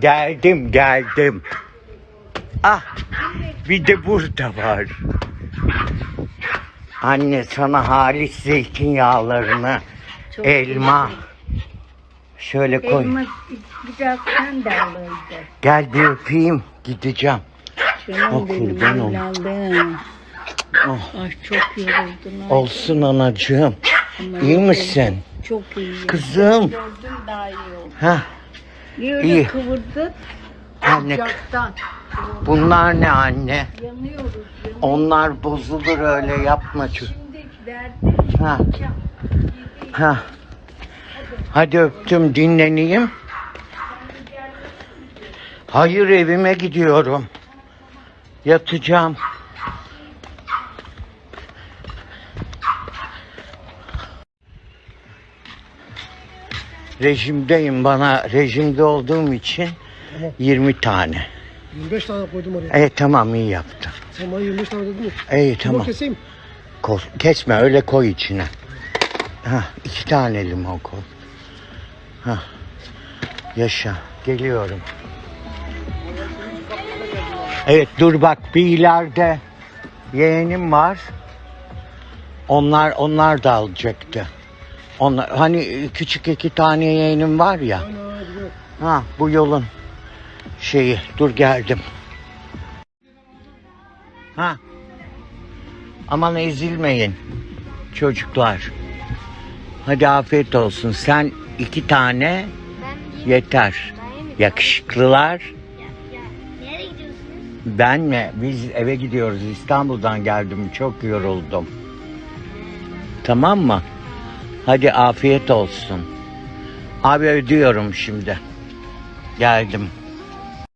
Geldim geldim. Ah bir de burada var. Anne sana halis zeytinyağlarını Çok elma şöyle koy. Elma güzel sen de alırdı. Gel bir öpeyim gideceğim. Canım Oh, kurban ol. Oh, Ay çok yoruldun. ay. olsun anacığım. Ama İyi yoruldum. misin? Çok iyiyim. Kızım. Gördüm daha iyi oldu. Ha, Niye öyle İyi. kıvırdın? anne bunlar ne anne? Yanıyoruz. yanıyoruz. Onlar bozulur öyle yapma. ço- Şimdi verdim. Ha. Ha. Hadi öptüm dinleneyim. Hayır evime gidiyorum. Yatacağım. Rejimdeyim bana rejimde olduğum için Tamam. 20 tane. 25 tane koydum oraya. Evet tamam iyi yaptın. Sen bana 25 tane dedin mi? İyi Limon tamam. keseyim. Ko- kesme öyle koy içine. Ha iki tane limon koy. Ha. Yaşa. Geliyorum. Evet dur bak bir ileride yeğenim var. Onlar onlar da alacaktı. Onlar hani küçük iki tane yeğenim var ya. Ha bu yolun şeyi. Dur geldim. Ha. Aman ezilmeyin çocuklar. Hadi afiyet olsun. Sen iki tane yeter. Yakışıklılar. Nereye gidiyorsunuz? Ben mi? Biz eve gidiyoruz. İstanbul'dan geldim. Çok yoruldum. Tamam mı? Hadi afiyet olsun. Abi ödüyorum şimdi. Geldim.